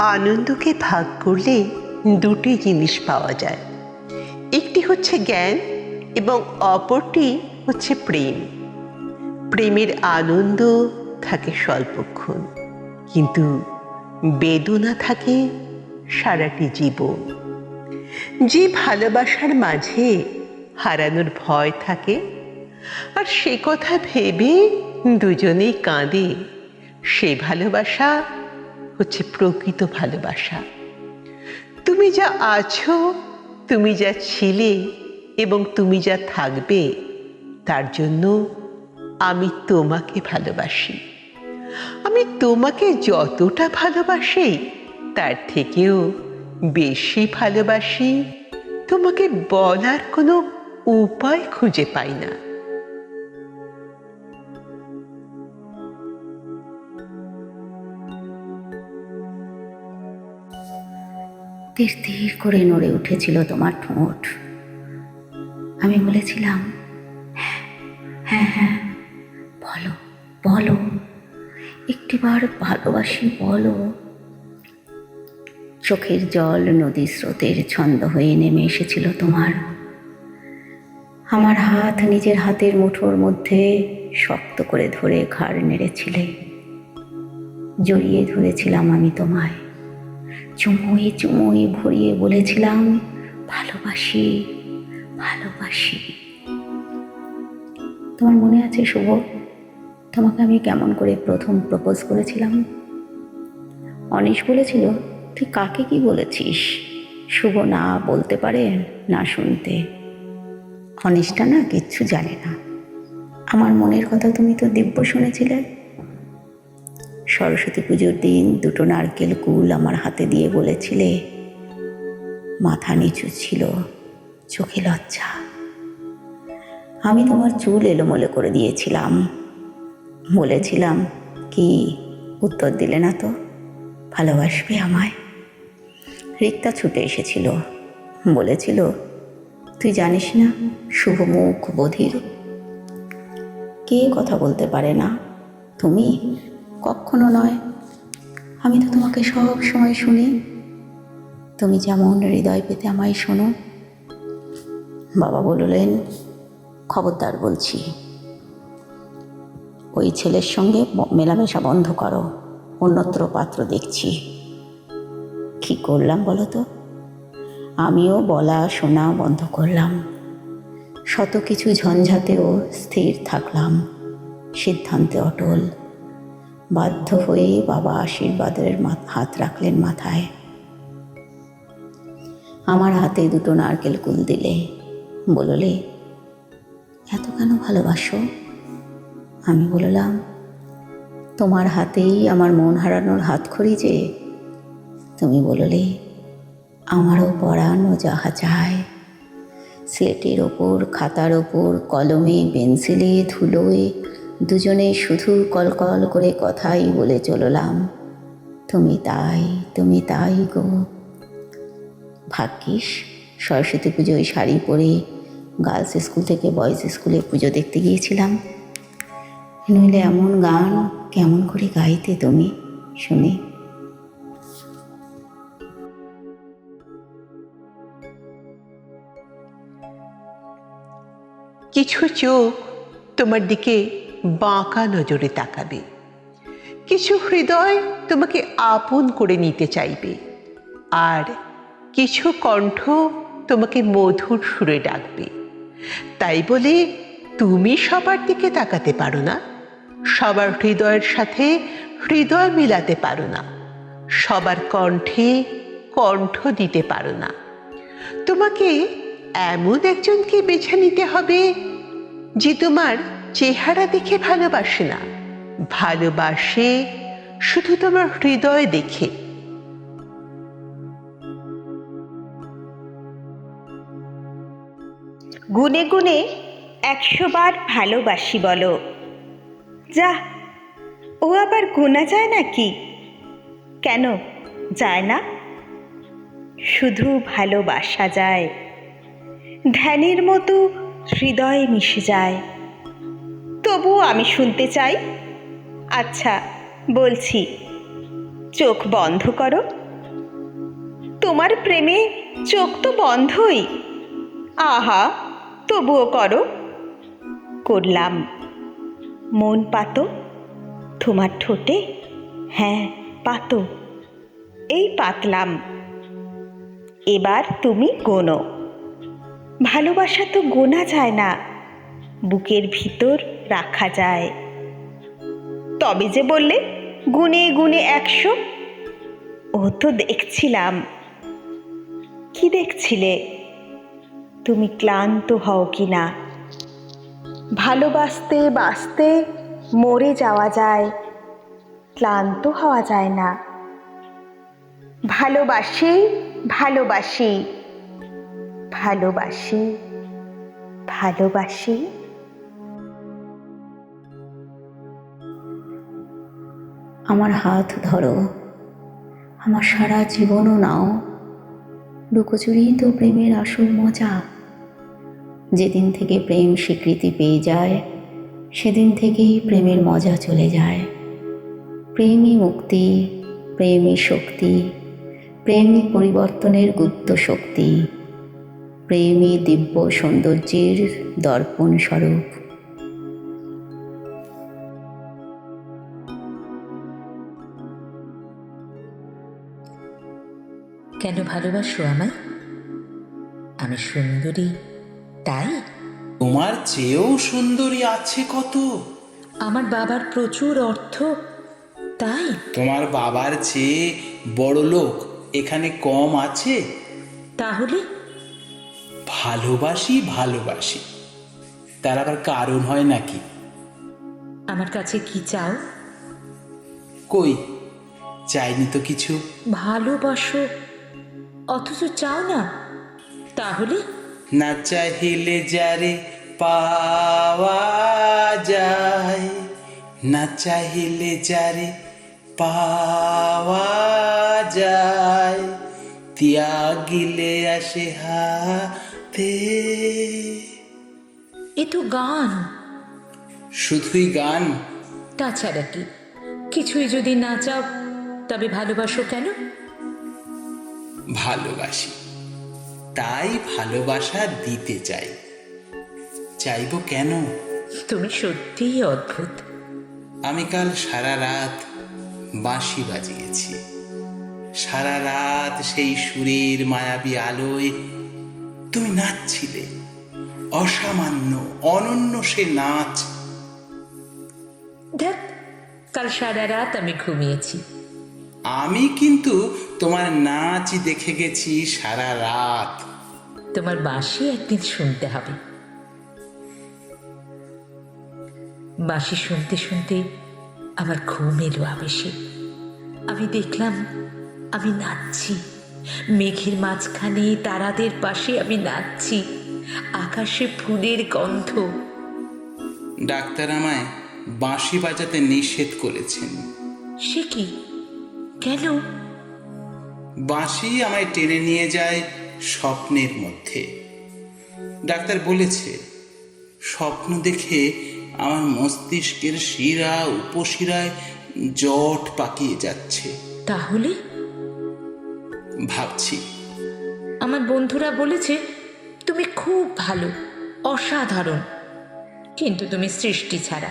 আনন্দকে ভাগ করলে দুটি জিনিস পাওয়া যায়। একটি হচ্ছে জ্ঞান এবং অপরটি হচ্ছে প্রেম। প্রেমের আনন্দ থাকে স্বল্পক্ষণ, কিন্তু বেদনা থাকে সারাটি জীবন। যে ভালোবাসার মাঝে হারানোর ভয় থাকে, আর সে কথা ভেবে দুজনেই কাঁদে, সে ভালোবাসা হচ্ছে প্রকৃত ভালোবাসা। তুমি যা আছো, তুমি যা ছিলে এবং তুমি যা থাকবে, তার জন্য আমি তোমাকে ভালোবাসি। আমি তোমাকে যতটা ভালোবাসি, তার থেকেও বেশি ভালোবাসি। তোমাকে বলার কোনো উপায় খুঁজে পাই না। তীর করে নড়ে উঠেছিল তোমার ঠোঁট। আমি বলেছিলাম "হ্যাঁ, হ্যাঁ হ্যাঁ বলো বলো একটিবার ভালোবাসি বলো। চোখের জল নদী স্রোতের ছন্দ হয়ে নেমে এসেছিল তোমার। আমার হাত নিজের হাতের মুঠোর মধ্যে শক্ত করে ধরে ঘাড় নেড়েছিলে। জড়িয়ে ধরেছিলাম আমি তোমায়। চুমুয়ে চুমুয়ে ভরিয়ে বলেছিলাম, ভালোবাসি ভালোবাসি। তোমার মনে আছে শুভ? তোমাকে আমি কেমন করে প্রথম প্রপোজ করেছিলাম? অনিশ বলেছিল, তুই কাকে কি বলেছিস? শুভ না বলতে পারে, না শুনতে। অনিশটা না কিচ্ছু জানে না। আমার মনের কথা তুমি তো দিব্য শুনেছিলে। সরস্বতী পুজোর দিন দুটো নারকেল কুল আমার হাতে দিয়ে বলেছিলে। মাথা নিচু ছিল, চোখে লজ্জা। আমি তোমার চুল এলোমেলো করে দিয়েছিলাম। বলেছিলাম, কি উত্তর দিলে না তো? ভালোবাসবে আমায়? রিক্তা ছুটে এসেছিল। বলেছিল, তুই জানিস না, শুভ মুখ, বধির। কে কথা বলতে পারে না? তুমি কখনো নয়। আমি তো তোমাকে সব সময় শুনি। তুমি যেমন হৃদয় পেতে আমায় শোনো। বাবা বললেন, খবরদার বলছি। ওই ছেলের সঙ্গে মেলামেশা বন্ধ করো। অন্যত্র পাত্র দেখছি। কি করলাম বলো তো? আমিও বলা শোনা বন্ধ করলাম। শত কিছু ঝঞ্ঝাতেও স্থির থাকলাম। সিদ্ধান্তে অটল। বাধ্য হয়ে বাবা আশীর্বাদের হাত রাখলেন মাথায়। আমার হাতে দুটো নারকেল কুল দিলে। বললে, এত কেন ভালোবাসো? আমি বললাম, তোমার হাতেই আমার মন হারানোর হাত খড়ি যে। তুমি বললে, আমারও পড়ানো যাহা চায়। স্লেটের ওপর, খাতার ওপর, কলমে, পেন্সিলে, ধুলোয় দুজনে শুধু কলকল করে কথাই বলে চললাম, তুমি তাই তুমি তাই গো। ভাগ্যিস, সরস্বতী পুজোয় শাড়ি পরে গার্লস স্কুল থেকে বয়েজ স্কুলে পুজো দেখতে গিয়েছিলাম। নইলে এমন গান কেমন করে গাইতে তুমি, শুনি। কিছু চোখ তোমার দিকে বাঁকা নজরে তাকাবে। কিছু হৃদয় তোমাকে আপন করে নিতে চাইবে, আর কিছু কণ্ঠ তোমাকে মধুর সুরে ডাকবে। তাই বলে তুমি সবার দিকে তাকাতে পারো না, সবার হৃদয়ের সাথে হৃদয় মিলাতে পারো না, সবার কণ্ঠে কণ্ঠ দিতে পারো না। তোমাকে এমন একজনকে বেছে নিতে হবে যে তোমার চেহারা দেখে ভালোবাসে না। ভালোবাসে শুধু তোমার হৃদয় দেখে। গুনে গুনে একশো বার ভালোবাসি বলো। যা, ও আবার গোনা যায় নাকি? কেন যায় না? শুধু ভালোবাসা যায়। ধ্যানের মতো হৃদয়ে মিশে যায়। তবু আমি শুনতে চাই। আচ্ছা বলছি, চোখ বন্ধ করো। তোমার প্রেমে চোখ তো বন্ধই। আহা, তবুও করো। করলাম। মন পাতো। তোমার ঠোঁটে? হ্যাঁ পাতো। এই পাতলাম। এবার তুমি গোনো। ভালোবাসা তো গোনা যায় না। বুকের ভিতর রাখা যায়। তবে যে বললে, গুনে গুনে একশো, ও তো দেখছিলাম। কি দেখছিলে? তুমি ক্লান্ত হও কি না? ভালোবাসতে বাঁচতে মরে যাওয়া যায়, ক্লান্ত হওয়া যায় না। ভালোবাসি ভালোবাসি ভালোবাসি ভালোবাসি। আমার হাত ধরো, আমার সারা জীবনও নাও। লুকোচুরি তো প্রেমের আসল মজা, যেদিন থেকে প্রেম স্বীকৃতি পেয়ে যায়, সেদিন থেকেই প্রেমের মজা চলে যায়। প্রেমই মুক্তি, প্রেমই শক্তি, প্রেমই পরিবর্তনের গুপ্ত শক্তি, প্রেমই দিব্য সৌন্দর্যের দর্পণ স্বরূপ। কেন ভালোবাসো আমায়? আমি সুন্দরী তাই? তোমার চেয়েও সুন্দরী আছে কত? আমার বাবার প্রচুর অর্থ তাই? তোমার বাবার চেয়ে বড় লোক এখানে কম আছে? তাহলে? ভালোবাসি ভালোবাসি। তার আবার কারণ হয় নাকি? আমার কাছে কি চাও? কই? চাইনি তো কিছু। ভালোবাসো অথচ চাও না? তাহলে? না চাহিলে যারে পাওয়া যায় না চাহিলে যারে পাওয়া যায় ত্যাগিলে আসে হাতে। এ তো গান। শুধুই গান? তাছাড়া কি? কিছুই যদি না চাও তবে ভালোবাসো কেন? ভালোবাসি। তাই ভালোবাসা দিতে চাই। চাইব কেন? তুমি সত্যিই অদ্ভুত। আমি কাল সারা রাত বাঁশি বাজিয়েছি। সারা রাত সেই সুরের মায়াবী আলোয় তুমি নাচছিলে। অসামান্য অনন্য সে নাচ। দেখ কাল সারা রাত আমি ঘুমিয়েছি। আমি কিন্তু তোমার নাচ দেখে গেছি সারা রাত। তোমার বাঁশি একদিন শুনতে হবে। বাঁশি শুনতে শুনতে আমার ঘুম এলো আবেশে। আমি দেখলাম আমি নাচছি। মেঘের মাঝখানে তারাদের পাশে আমি নাচছি। আকাশে ফুলের গন্ধ। ডাক্তার আমায় বাঁশি বাজাতে নিষেধ করেছেন। সে কি? কেন? বাঁশি আমায় টেনে নিয়ে যায় স্বপ্নের মধ্যে। ডাক্তার বলেছে স্বপ্ন দেখে আমার মস্তিষ্কের শিরা উপশিরায় জট পাকিয়ে যাচ্ছে। তাহলে? ভাবছি। আমার বন্ধুরা বলেছে তুমি খুব ভালো অসাধারণ। কিন্তু তুমি সৃষ্টি ছাড়া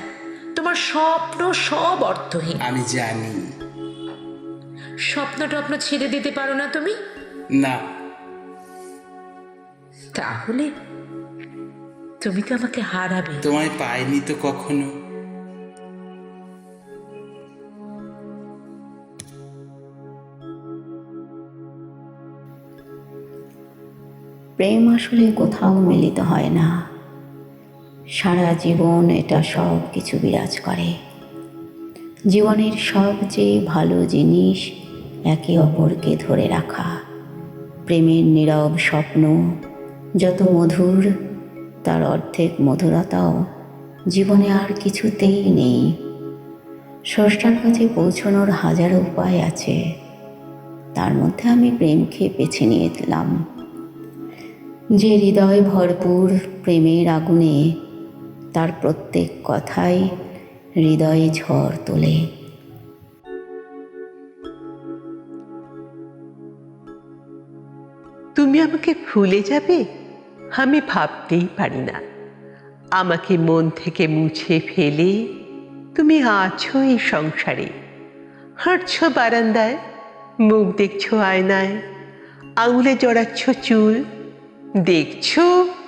তোমার স্বপ্ন সব অর্থহীন। আমি জানি। স্বপ্ন টপ্ন ছেড়ে দিতে পারো না তুমি? না। তাহলে তুমি তো আমাকে হারাবে। তোমায় পাইনি তো কখনো। প্রেম আসলে কোথাও মিলিত হয় না। সারা জীবন এটা সব কিছু বিরাজ করে। জীবনের সবচেয়ে ভালো জিনিস একে অপরকে ধরে রাখা। প্রেমের নীরব স্বপ্ন, যত মধুর, তার অর্ধেক মধুরতাও জীবনে আর কিছুতেই নেই। স্রষ্টার কাছে পৌঁছানোর হাজার উপায় আছে। তার মধ্যে আমি প্রেমকে বেছে নিয়েছিলাম যে হৃদয় ভরপুর প্রেমের আগুনে, তার প্রত্যেক কথাই হৃদয়ে ঝড় তোলে। তুমি আমাকে ভুলে যাবে? আমি ভাবতেই পারি না। আমাকে মন থেকে মুছে ফেলে তুমি আছো এই সংসারে। হাঁটছো বারান্দায়, মুখ দেখছ আয়নায়, আঙুলে জড়াচ্ছ চুল, দেখছ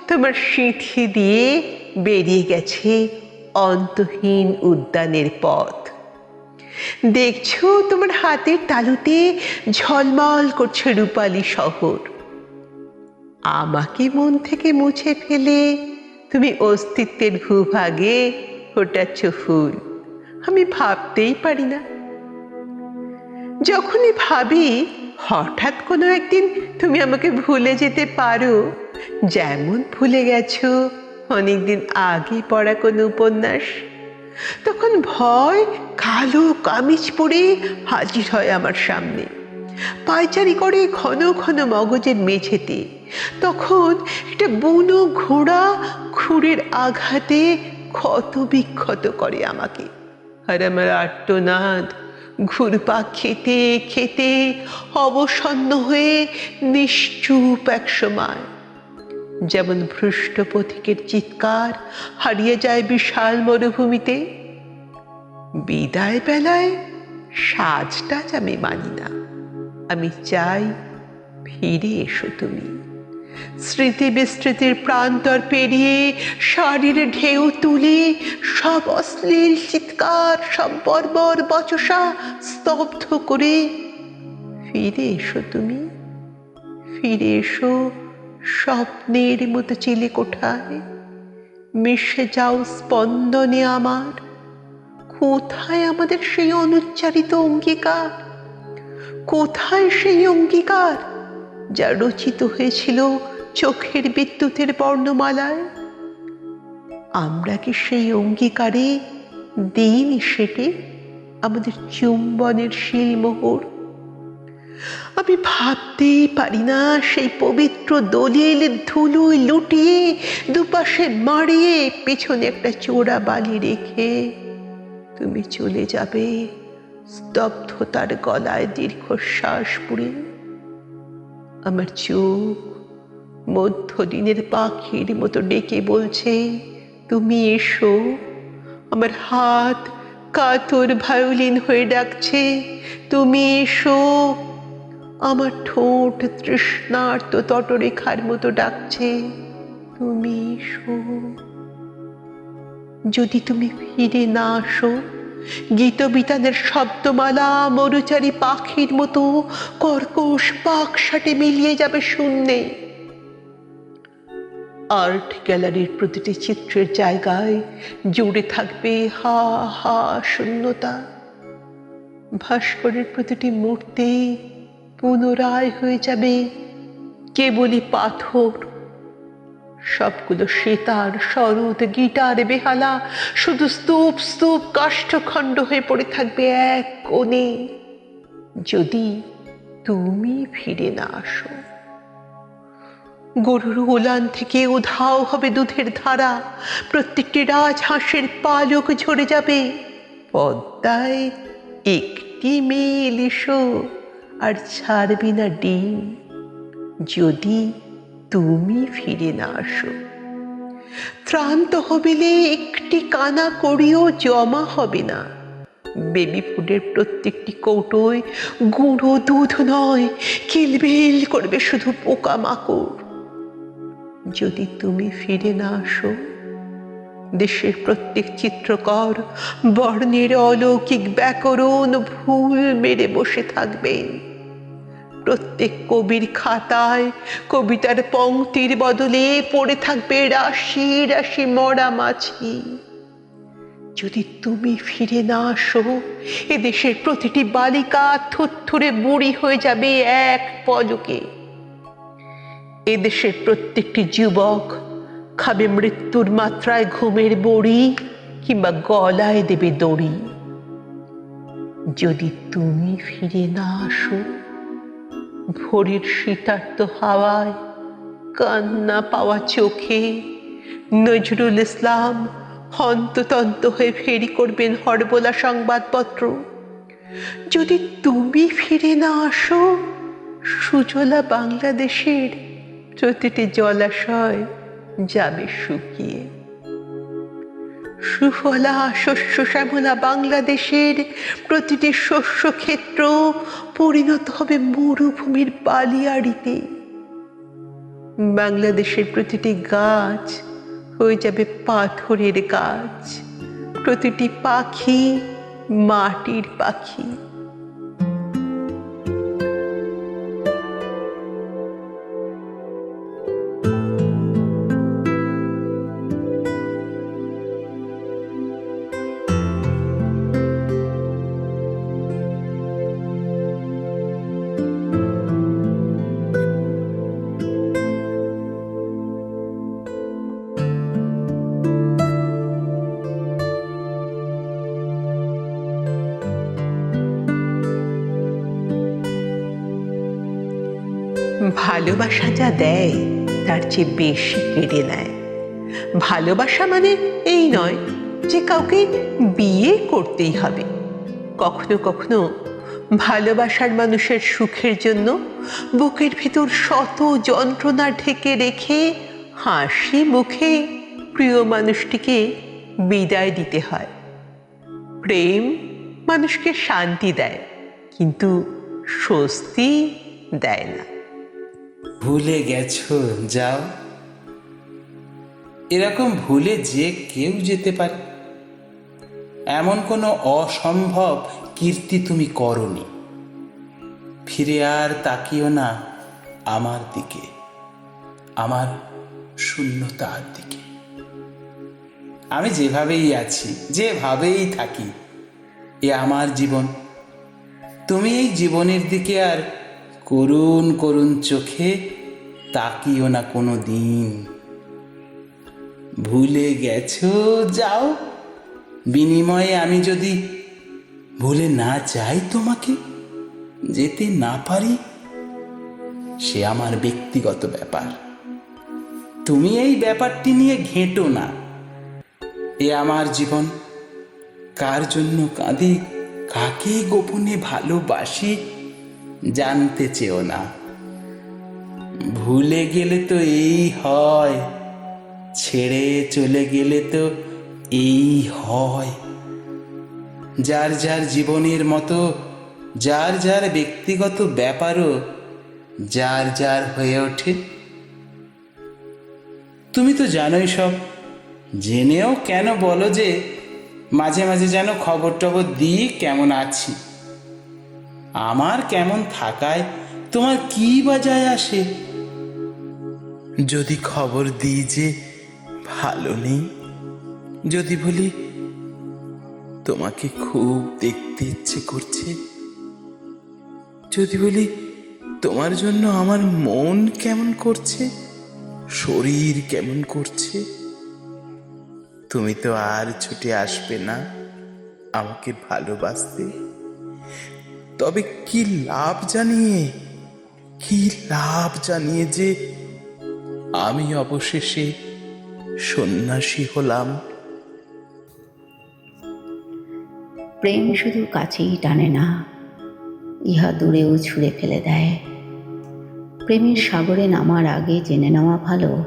তোমার সিঁথি দিয়ে বেরিয়ে গেছে অন্তহীন উদ্যানের পথ। দেখছ তোমার হাতের তালুতে ঝলমল করছে রূপালী শহর। আমাকে মন থেকে মুছে ফেলে। তুমি অস্তিত্বের ভূভাগে ফোটাচ্ছ ফুল। আমি ভাবতেই পারি না। যখনই ভাবি, হঠাৎ কোনো একদিন তুমি আমাকে ভুলে যেতে পারো। যেমন ভুলে গেছো অনেকদিন আগে পড়া কোনো উপন্যাস। তখন ভয়, কালো কামিজ পরে হাজির হয় আমার সামনে। পায়চারি করে ঘন ঘন মগজের মেঝেতে। তখন একটা বুনো ঘোড়া খুঁড়ের আঘাতে ক্ষত বিক্ষত করে আমাকে। আর আমার আর্তনাদ ঘুরপাক খেতে খেতে অবসন্ন হয়ে নিশ্চুপ এক সময় যেমন ভ্রষ্ট পথিকের চিৎকার হারিয়ে যায় বিশাল মরুভূমিতে বিদায় বেলায় সাজ টাজ আমি মানি না। আমি চাই ফিরে এসো তুমি। স্মৃতি বিস্মৃতির প্রান্তর পেরিয়ে শরীরে ঢেউ তুলে, সব অশ্লীল চিৎকার, সব বর্বর বচসা স্তব্ধ করে ফিরে এসো তুমি। ফিরে এসো স্বপ্নের মতো চিলে কোঠায়, মিশে যাও স্পন্দনে আমার। কোথায় আমাদের সেই অনুচ্চারিত অঙ্গীকার? কোথায় সেই অঙ্গীকার যা রচিত হয়েছিল চোখের বিদ্যুতের বর্ণমালায়? আমরা কি সেই অঙ্গীকারে দিন সেটে? আমাদের চুম্বনের শিলমোহর। আমি ভাবতেই পারি না সেই পবিত্র দলিল ধুলোয় লুটিয়ে দুপাশে মারিয়ে পেছনে একটা চোরা বালি রেখে তুমি চলে যাবে। স্তব্ধতার গলায় দীর্ঘশ্বাস পুড়ে। আমার চোখ মধ্যদিনের পাখির মতো ডেকে বলছে, তুমি এসো। আমার হাত কাতর ভায়োলিন হয়ে ডাকছে, তুমি এসো। আমার ঠোঁট তৃষ্ণার্ত তটরেখার মতো ডাকছে, তুমি এসো। যদি তুমি ফিরে না আসো গীতবিতানের শব্দমালা মরুচারী পাখির মতো কর্কশ পাক সাটে মিলিয়ে যাবে শূন্যে। আর্ট গ্যালারির প্রতিটি চিত্রের জায়গায় জুড়ে থাকবে হা হা শূন্যতা। ভাস্করের প্রতিটি মূর্তি পুনরায় হয়ে যাবে কেবলই পাথর সবগুলো সেতার শরৎ গিটার, বেহালা, শুধু স্তূপ স্তূপ, কাষ্ঠখণ্ড হয়ে পড়ে থাকবে এক কোণে। যদি তুমি ফিরে না আসো, গরুর উলান থেকে উধাও হবে দুধের ধারা। প্রত্যেকটি রাজহাঁসের পালক ঝরে যাবে। পদ্মায় একটি মেয়ে আর ছাড়বি না ডিম। যদি তুমি ফিরে না আসো। ত্রাণ তহবিলে একটি কানা করিও জমা হবে না। বেবি ফুডের প্রত্যেকটি কৌটোয় গুঁড়ো দুধ নয়, কিলবিল করবে শুধু পোকামাকড় যদি তুমি ফিরে না আসো, দেশের প্রত্যেক চিত্রকর বর্ণের অলৌকিক ব্যাকরণ ভুল মেরে বসে থাকবেন। প্রত্যেক কবির খাতায় কবিতার পংক্তির বদলে পড়ে থাকবে রাশি রাশি মরা মাছি। যদি তুমি ফিরে না আসো, এদেশের প্রতিটি বালিকা থুরথুরে বুড়ি হয়ে যাবে এক পলকে। এদেশের প্রত্যেকটি যুবক খাবে মৃত্যুর মাত্রায় ঘুমের বড়ি কিংবা গলায় দেবে দড়ি। যদি তুমি ফিরে না আসো ভোরের শীতার্ত হাওয়ায় কান্না পাওয়া চোখে। নজরুল ইসলাম হন্ততন্ত হয়ে ফেরি করবেন হরবোলা সংবাদপত্র। যদি তুমি ফিরে না আসো, সুজলা বাংলাদেশের প্রতিটি জলাশয় যাবে শুকিয়ে। সুফলা শস্য শ্যামলা বাংলাদেশের প্রতিটি শস্য ক্ষেত্র পরিণত হবে মরুভূমির বালিয়াড়িতে। বাংলাদেশের প্রতিটি গাছ হয়ে যাবে পাথরের গাছ। প্রতিটি পাখি মাটির পাখি। ভালোবাসা যা দেয়, তার চেয়ে বেশি কেড়ে নেয়। ভালোবাসা মানে এই নয় যে কাউকে বিয়ে করতেই হবে। কখনো কখনো ভালোবাসার মানুষের সুখের জন্য বুকের ভেতর শত যন্ত্রণা ঢেকে রেখে হাসি মুখে প্রিয় মানুষটিকে বিদায় দিতে হয়। প্রেম মানুষকে শান্তি দেয়, কিন্তু স্বস্তি দেয় না। ভুলে গেছো, যাও। এরকম ভুলে যে কেউ যেতে পারে। এমন কোনো অসম্ভব কীর্তি তুমি করনি। ফিরে আর তাকিও না আমার দিকে, আমার শূন্যতার দিকে। আমি যেভাবেই আছি, যেভাবেই থাকি, এ আমার জীবন। তুমি এই জীবনের দিকে আর করুণ করুণ চোখে তাকিও না কোনো দিন। ভুলে গেছ, যাও। বিনিময়ে আমি যদি ভুলে না যাই তোমাকে, যেতে না পারি, সে আমার ব্যক্তিগত ব্যাপার। তুমি এই ব্যাপারটি নিয়ে ঘেঁটো না। এ আমার জীবন। কার জন্য কাঁদি, কাকে গোপনে ভালোবাসি জানতে চেও না। ভুলে গেলে তো এই হয়, ছেড়ে চলে গেলে তো এই হয়। যার যার জীবনের মতো, যার যার ব্যক্তিগত ব্যাপারও যার যার হয়ে ওঠে। তুমি তো জানোই সব, জেনেও কেন বলো যে মাঝে মাঝে যেন খবর টবর দিই কেমন আছি। আমার কেমন থাকায় তোমার কি বা যায় আসে? যদি খবর দিই যে ভালো নেই, যদি বলি, তোমাকে খুব দেখতে ইচ্ছে করছে, যদি বলি, তোমার জন্য আমার মন কেমন করছে, শরীর কেমন করছে, তুমি তো আর ছুটে আসবে না আমাকে ভালোবাসতে। তবে কি লাভ জানিয়ে, কি লাভ জানিয়ে যে আমি অবশেষে সন্ন্যাসী হলাম? প্রেম শুধু কাছেই টানে না, ইহা দূরেও ছুঁড়ে ফেলে দেয়। প্রেমের সাগরে নামার আগে জেনে নেওয়া ভালো,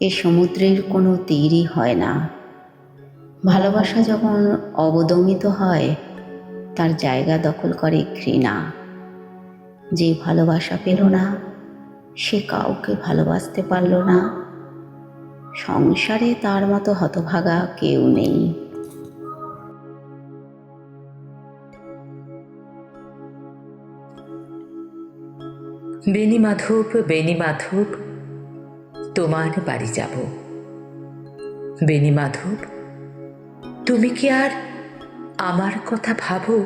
এ সমুদ্রের কোনো তীরই হয় না। ভালোবাসা যখন অবদমিত হয় তার জায়গা দখল করে ঘৃণা। যে ভালোবাসা পেল না, সে কাউকে ভালোবাসতে পারল না। সংসারে তার মতো হতভাগা কেউ নেই। বেনি মাধব বেনি মাধব তোমার বাড়ি যাব। বেনি মাধব তুমি কি আর আমার কথা ভাবো।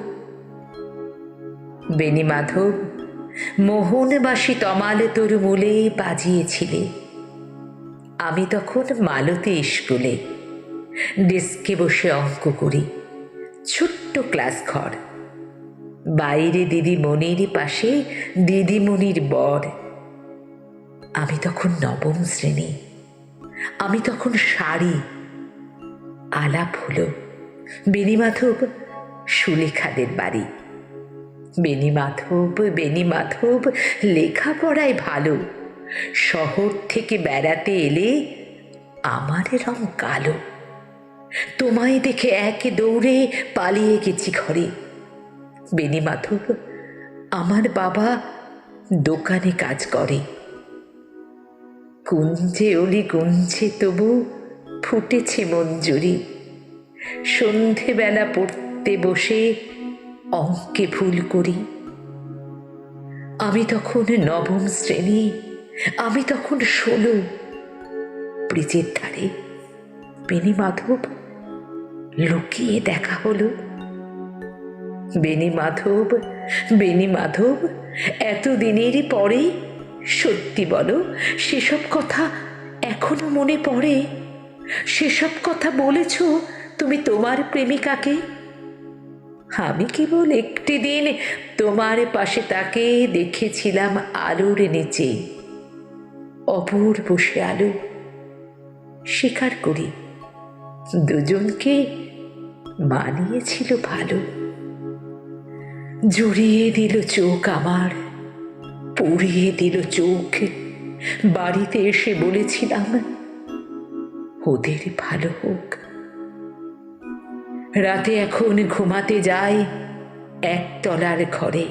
বেনি মাধব, মোহনবাসী তমালে তোর মূলে বাজিয়েছিলে। আমি তখন মালতী স্কুলে ডেস্কে বসে অঙ্ক করি, ছোট্ট ক্লাস ঘর। বাইরে দিদিমণির পাশে দিদিমণির বর। আমি তখন নবম শ্রেণি। আমি তখন শাড়ি। আলাপ হলো। বেনিমাধব সুলেখাদের বাড়ি। বেনি মাধব বেনি মাধব লেখাপড়ায় ভালো। শহর থেকে বেড়াতে এলে আমার রং কালো। তোমায় দেখে এক দৌড়ে পালিয়ে গেছি ঘরে। বেনি মাধব আমার বাবা দোকানে কাজ করে। কুঞ্জে অলি গুঞ্জে তবু ফুটেছে মঞ্জুরি। সন্ধেবেলা পড়তে বসে অঙ্কে ভুল করি। আমি তখন নবম শ্রেণি, আমি তখন ষোলো। ব্রিজের ধারে বেনি মাধব লুকিয়ে দেখা হলো। বেনি মাধব বেনি মাধব এতদিনেরই পরে? সত্যি বলো, সেসব কথা এখনও মনে পড়ে? সেসব কথা বলেছ? তুমি তোমার প্রেমিকাকে? আমি কেবল একটি দিন তোমার পাশে তাকে দেখেছিলাম আলোর নিচে। অপূর বসে আলো। স্বীকার করি, দুজনকে মানিয়েছিল ভালো। জড়িয়ে দিল চোখ আমার, পুড়িয়ে দিল চোখ। বাড়িতে এসে বলেছিলাম, ওদের ভালো হোক। রাতে এখন ঘুমাতে যায় একতলার ঘরে।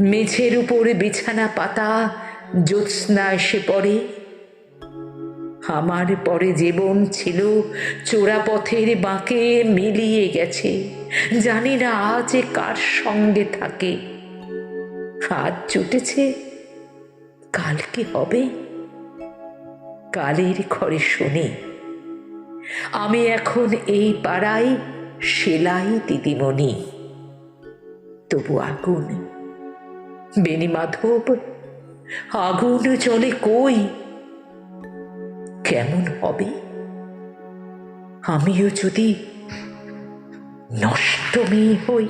মেঝের উপর বিছানা পাতা, জ্যোৎস্না এসে পড়ে। আমার পরে জীবন ছিল চোরাপথের বাঁকে মিলিয়ে গেছে। জানি না আজ কার সঙ্গে থাকে। হাত জুটেছে, কাল কি হবে? কালের ঘরে শুনি আমি এখন এই পাড়ায় সেলাই দিদিমণি। তবু আগুন, বেনি মাধব, আগুন চলে কই? কেমন হবে? আমিও যদি নষ্ট মেয়ে হই